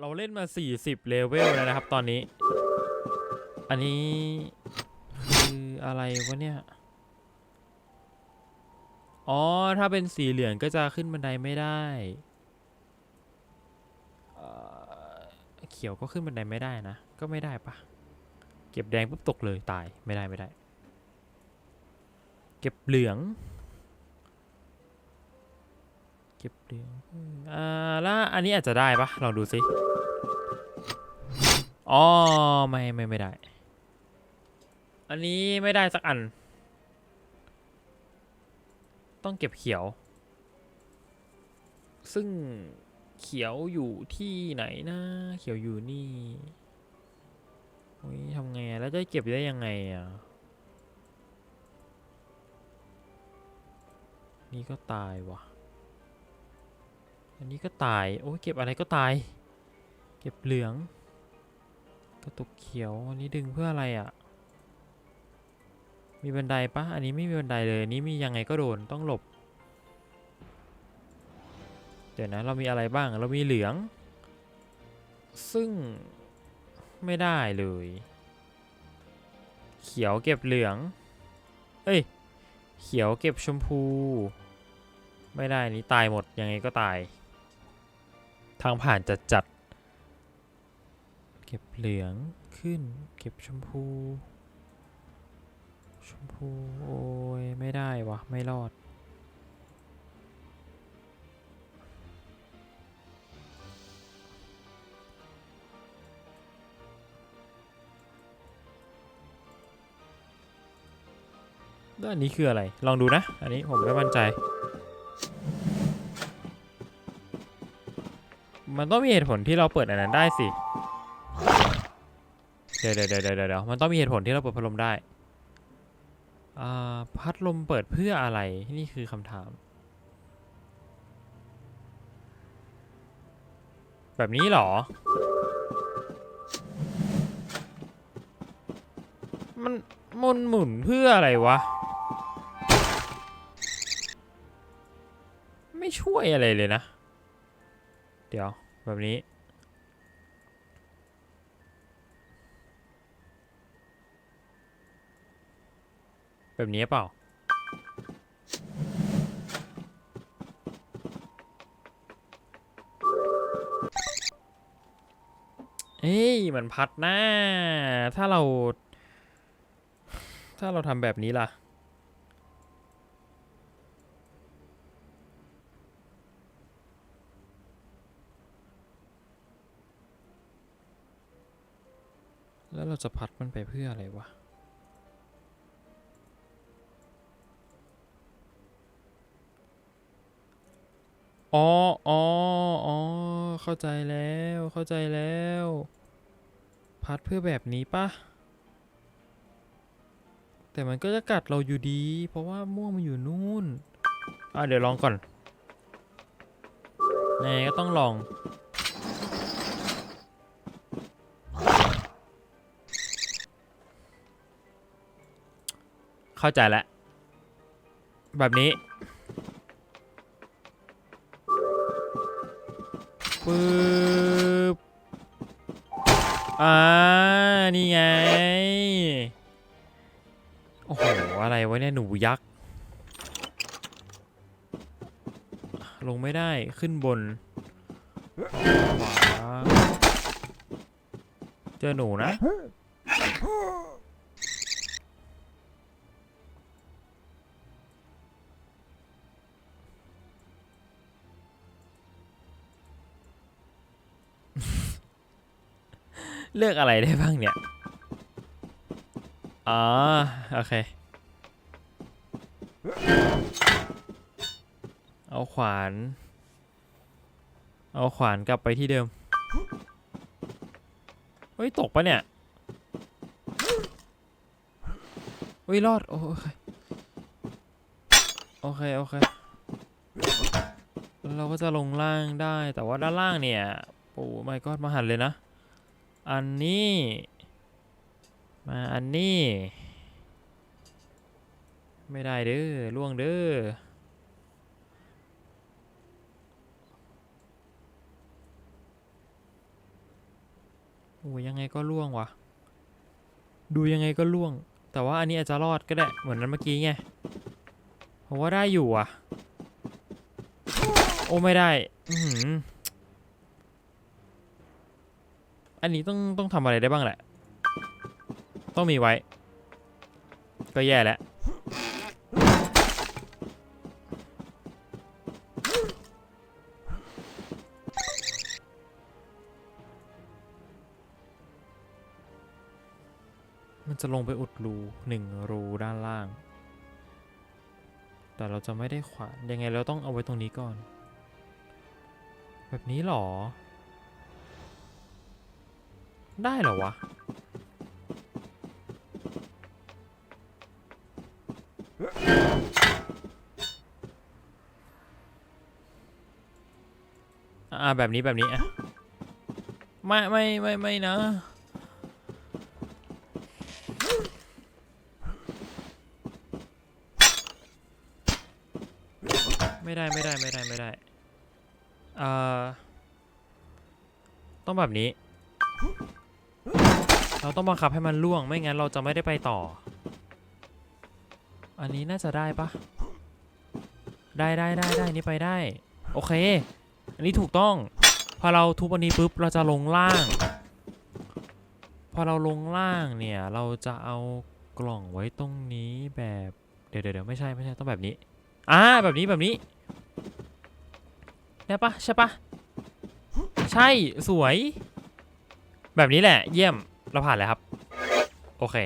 เราเล่นมา 40 เลเวลแล้วนะครับตอนนี้ อันนี้คืออะไรวะเนี่ย อ๋อ ถ้าเป็นสีเหลืองก็จะขึ้นบันไดไม่ได้เอ่อเขียวก็ขึ้นบันไดไม่ได้นะ ก็ไม่ได้ปะเก็บแดงปุ๊บตกเลยตายไม่ได้ไม่ได้ เก็บเหลือง ก็บเหลืองอ่าแล้วอันนี้อาจจะได้ปะลองดูสิอ๋อไม่ไม่ไม่ได้ อันนี้ไม่ได้สักอัน ต้องเก็บเขียว ซึ่งเขียวอยู่ที่ไหนนะ เขียวอยู่นี่โอ้ยทำไงแล้วจะเก็บได้ยังไงอะนี่ก็ตายว่ะ อันนี้ก็ตาย โอ้ยเก็บอะไรก็ตาย เก็บเหลือง กระตุกเขียว อันนี้ดึงเพื่ออะไรอะ มีบันไดปะอันนี้ไม่มีบันไดเลยอันนี้มียังไงก็โดน ต้องหลบ เดี๋ยวนะ เรามีอะไรบ้าง เรามีเหลือง ซึ่งไม่ได้เลย เขียวเก็บเหลือง เอ้ย เขียวเก็บชมพู ไม่ได้นี้ตายหมด ยังไงก็ตาย ทางผ่านจัดจัด เก็บเหลืองขึ้น เก็บชมพู ชมพู โอ้ย ไม่ได้วะ ไม่รอดด้านนี้คืออะไร ลองดูนะ อันนี้ผมไม่มั่นใจ มันต้องมีเหตุผลที่เราเปิดอันนั้นได้สิ เดี๋ยวเดี๋ยวเดี๋ยวเดี๋ยวมันต้องมีเหตุผลที่เราเปิดพัดลมได้ อ่า พัดลมเปิดเพื่ออะไร นี่คือคำถาม แบบนี้เหรอ มันมันหมุนเพื่ออะไรวะ ไม่ช่วยอะไรเลยนะ เดี๋ยว แบบนี้ แบบนี้เปล่า เอ้ยมันพัดหน้า ถ้าเรา ถ้าเราทำแบบนี้ล่ะ แล้วเราจะพัดมันไปเพื่ออะไรวะ อ๋ออ๋ออ๋อ เข้าใจแล้ว เข้าใจแล้ว พัดเพื่อแบบนี้ปะแต่มันก็จะกัดเราอยู่ดี เพราะว่าม่วงมันอยู่นู่น อะเดี๋ยวลองก่อนไงก็ต้องลอง เข้าใจแล้ว แบบนี้ปึ๊บอ่า นี่ไง โอ้โห อะไรวะเนี่ย หนูยักษ์ ลงไม่ได้ ขึ้นบนขวาเจอหนูนะ เลือกอะไรได้บ้างเนี่ย อ๋อ โอเค เอาขวาน เอาขวานกลับไปที่เดิม เฮ้ย ตกปะเนี่ย เฮ้ย รอด โอเค โอเค โอเค เราก็จะลงล่างได้ แต่ว่าด้านล่างเนี่ย โอ้ไม่ก็มาหันเลยนะ อันนี้ มาอันนี้ ไม่ได้เด้อล่วงเด้อโอ้ยังไงก็ล่วงวะดูยังไงก็ล่วง แต่ว่าอันนี้อาจจะรอดก็ได้ เหมือนนั้นเมื่อกี้ไงผมว่าได้อยู่อะ โอ้ไม่ได้ อื อันนี้ต้องต้องทำอะไรได้บ้างแหละ ต้องมีไว้ ก็แย่แล้วมันจะลงไปอุดรูหนึ่งรูด้านล่าง แต่เราจะไม่ได้ขวานยังไงเราต้องเอาไว้ตรงนี้ก่อน แบบนี้หรอ ได้เหรอวะ อ่าแบบนี้แบบนี้อะ ไม่ไม่ไม่ไม่นะ ไม่ได้ไม่ได้ไม่ได้ไม่ได้ เอ่อ ต้องแบบนี้ เราต้องบังคับให้มันล่วงไม่งั้นเราจะไม่ได้ไปต่อ อันนี้น่าจะได้ปะได้ได้ได้ได้นี่ไปได้ โอเค อันนี้ถูกต้อง พอเราทุบอันนี้ปุ๊บเราจะลงล่าง พอเราลงล่างเนี่ยเราจะเอากล่องไว้ตรงนี้แบบเดี๋ยวเดี๋ยวไม่ใช่ไม่ใช่ต้องแบบนี้อ่าแบบนี้แบบนี้ได้ปะใช่ปะใช่สวย แบบนี้แหละเยี่ยม เราผ่านแล้วครับ โอเค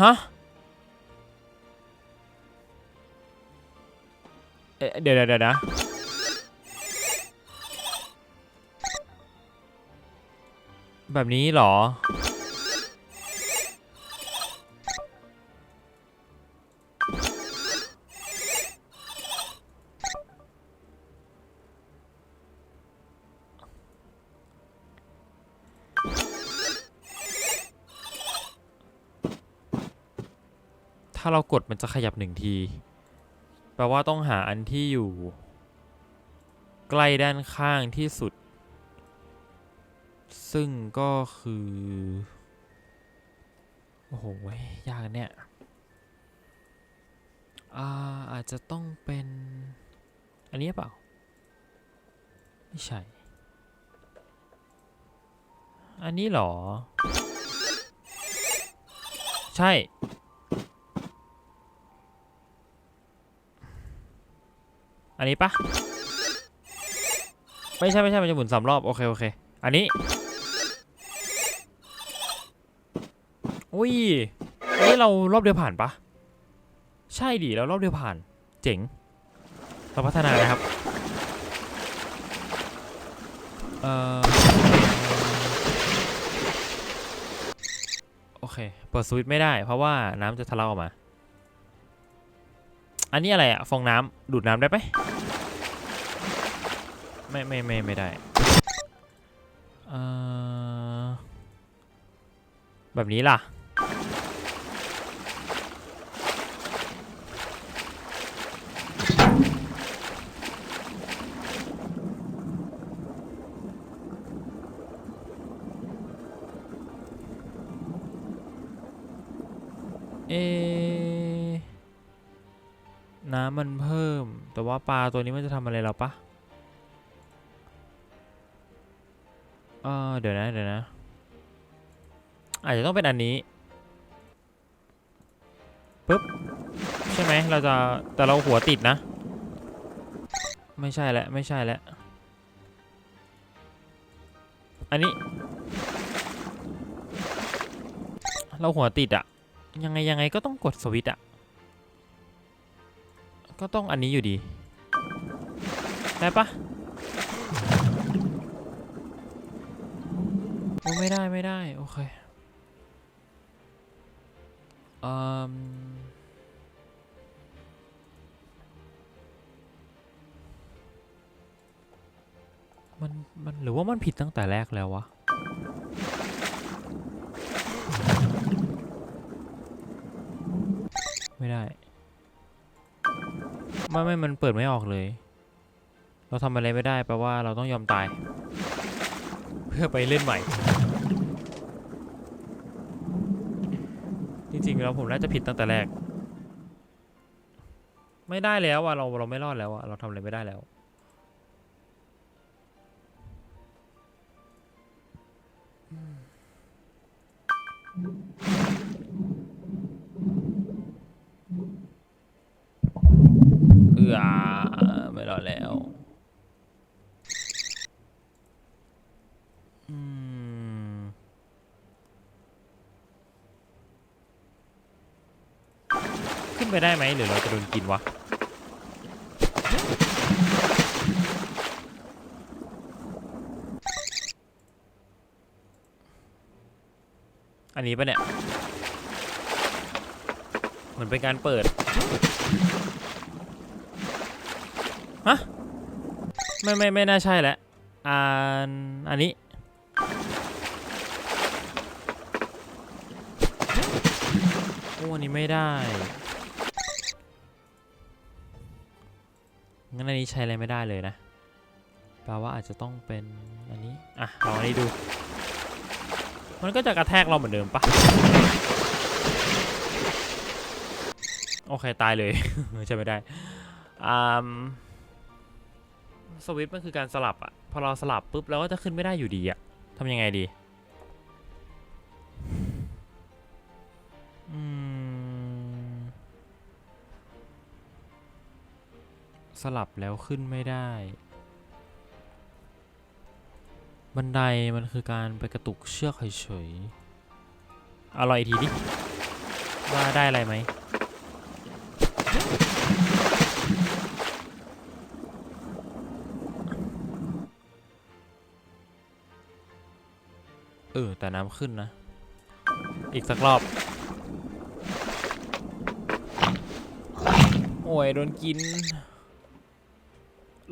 ฮะเดี๋ยวเดี๋ยวนะ แบบนี้หรอ ถ้าเรากดมันจะขยับหนึ่งที แปลว่าต้องหาอันที่อยู่ ใกล้ด้านข้างที่สุด ซึ่งก็คือ โอ้โห ยากเนี่ยอ่าอาจจะต้องเป็น อันนี้เปล่า ไม่ใช่ อันนี้หรอ ใช่ อันนี้ปะไม่ใช่ไม่ใช่มันจะหมุนสามรอบโอเคโอเค อันนี้ อุ้ยอันนี้เรารอบเดียวผ่านปะใช่ดิเรารอบเดียวผ่าน เจ๋ง เราพัฒนานะครับ เอ่อ โอเค เปิดสวิตช์ไม่ได้เพราะว่าน้ำจะทะลักออกมา อันนี้อะไรอะฟองน้ำดูดน้ำได้ไหมไม่ไม่ไม่ไม่ได้เอ่อแบบนี้ล่ะ เอะ น้ำมันเพิ่ม แต่ว่าปลาตัวนี้มันจะทำอะไรเราปะเออเดี๋ยวนะเดี๋ยวนะ อาจจะต้องเป็นอันนี้ปึ๊บใช่ไหมเราจะแต่เราหัวติดนะ ไม่ใช่แล้วไม่ใช่แล้วอันนี้ เราหัวติดอะยังไงยังไงก็ต้องกดสวิตช์อะ ก็ต้องอันนี้อยู่ดี ได้ปะโอ้ไม่ได้ไม่ได้ โอเคอืมมันมันหรือว่ามันผิดตั้งแต่แรกแล้ววะ ไม่ได้ ไม่ไม่มันเปิดไม่ออกเลย เราทำอะไรไม่ได้แปลว่าเราต้องยอมตาย เพื่อไปเล่นใหม่ จริงๆแล้วผมน่าจะผิดตั้งแต่แรก ไม่ได้แล้วอะเราเราไม่รอดแล้วอะเราทำอะไรไม่ได้แล้ว นไปได้ไหมหรือเราจะโดนกินวะอันนี้ปะเนี่ยเหมือนเป็นการเปิดฮะไม่ไม่ไม่น่าใช่แหละอันอันนี้โอ้อันนี้ไม่ได้ งั้นอันนี้ใช้อะไรไม่ได้เลยนะแปลว่าอาจจะต้องเป็นอันนี้ อะลองอันนี้ดู มันก็จะกระแทกเราเหมือนเดิมปะโอเค ตายเลย ใช่ไม่ได้อ่าสวิตมันคือการสลับอะพอเราสลับปุ๊บเราก็จะขึ้นไม่ได้อยู่ดีอะทำยังไงดี สลับแล้วขึ้นไม่ได้ บันไดมันคือการไปกระตุกเชือกเฉยๆอาลองอีทีดิ ว่าได้อะไรไหมเออ แต่น้ำขึ้นนะ อีกสักรอบ โอ้ย โดนกิน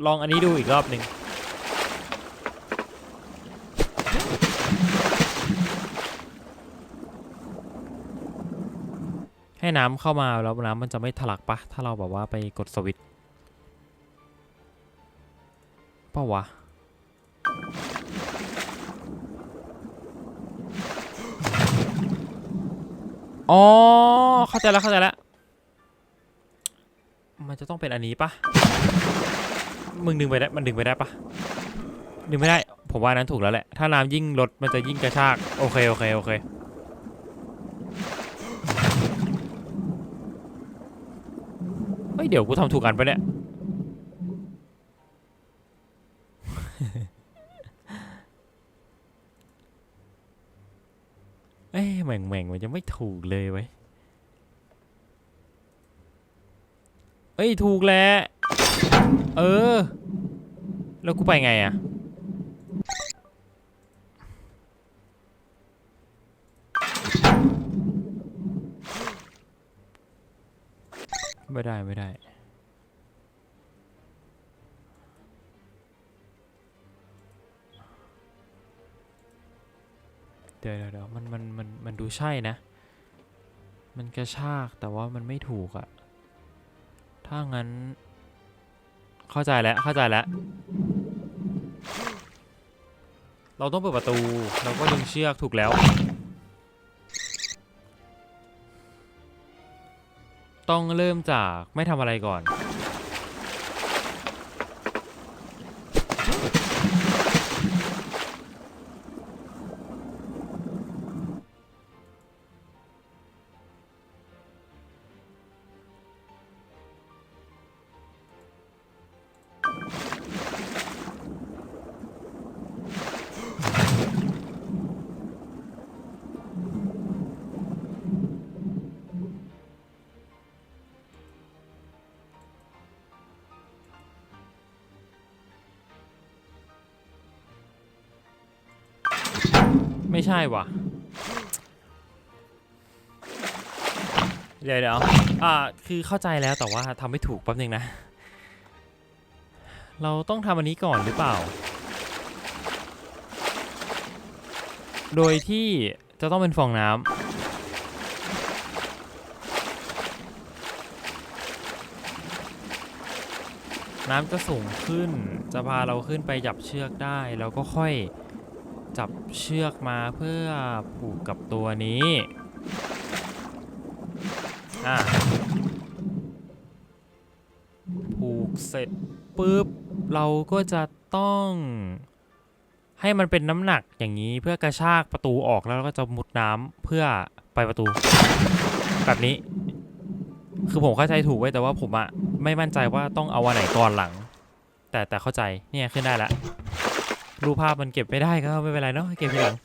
ลองอันนี้ดูอีกรอบหนึ่งให้น้ำเข้ามาแล้วน้ำมันจะไม่ถลักปะถ้าเราแบบว่าไปกดสวิตช์เปล่าวะอ๋อเข้าใจแล้วเข้าใจแล้ว มันจะต้องเป็นอันนี้ปะ มึงดึงไปได้ มันดึงไปได้ปะดึงไม่ได้ ผมว่านั้นถูกแล้วแหละ ถ้าน้ำยิ่งลดมันจะยิ่งกระชาก โอเค โอเค โอเค เฮ้ย เดี๋ยวกูทำถูกอันปะเนี่ย เอ้ยแหม่งแหม่งมันจะไม่ถูกเลยเว้เอ้ย ถูกแล้ว เออ แล้วกูไปไงอะไม่ได้ไม่ได้เดี๋ยวเดี๋ยวเดี๋ยวมันมันมันมันดูใช่นะ มันกระชากแต่ว่ามันไม่ถูกอะถ้างั้น เข้าใจแล้วเข้าใจแล้ว เราต้องเปิดประตู เราก็ดึงเชือกถูกแล้ว ต้องเริ่มจากไม่ทำอะไรก่อน ไม่ใช่ว่ะ เดี๋ยวเดี๋ยวอ่า คือเข้าใจแล้วแต่ว่าทำไม่ถูกแป๊บนึงนะ เราต้องทำอันนี้ก่อนหรือเปล่า โดยที่จะต้องเป็นฟองน้ำน้ำจะสูงขึ้นจะพาเราขึ้นไปจับเชือกได้แล้วก็ค่อย จับเชือกมาเพื่อผูกกับตัวนี้ อะ ผูกเสร็จปุ๊บ เราก็จะต้อง ให้มันเป็นน้ำหนักอย่างนี้เพื่อกระชากประตูออกแล้วเราก็จะมุดน้ำเพื่อไปประตู แบบนี้ คือผมเข้าใจถูกไว้แต่ว่าผมอะไม่มั่นใจว่าต้องเอาวันไหนก่อนหลัง แต่แต่เข้าใจเนี่ยขึ้นได้แล้ว รูปภาพมันเก็บไม่ได้ก็ไม่เป็นไรเนาะเก็บทีหลัง